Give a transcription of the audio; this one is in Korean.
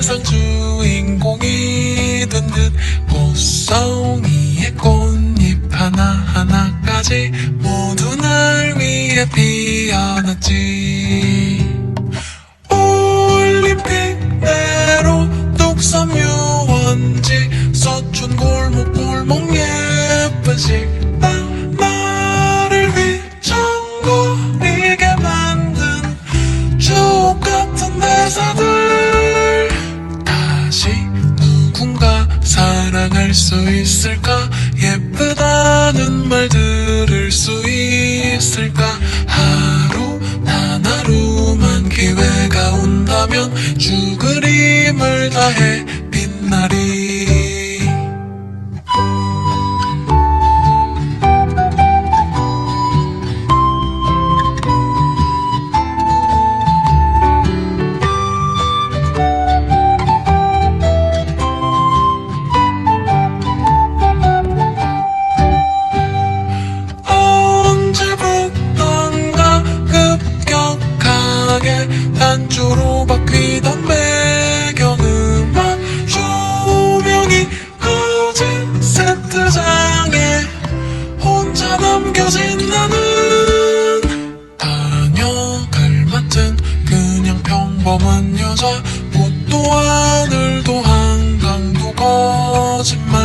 세상 주인공이 된 듯 꽃송이의 꽃잎 하나하나까지 모두 날 위해 피어났지. 올림픽대로 뚝섬 유원지 서촌 골목 골목 예쁜 식 할 수 있을까? 예쁘다는 말 들을 수 있을까? 하루 단 하루만 기회가 온다면 죽으림을 다해 바뀌던 배경음악 조명이 꺼진 세트장에 혼자 남겨진 나는 다녀갈 맡은 그냥 평범한 여자. 옷도 하늘도 한강도 거짓말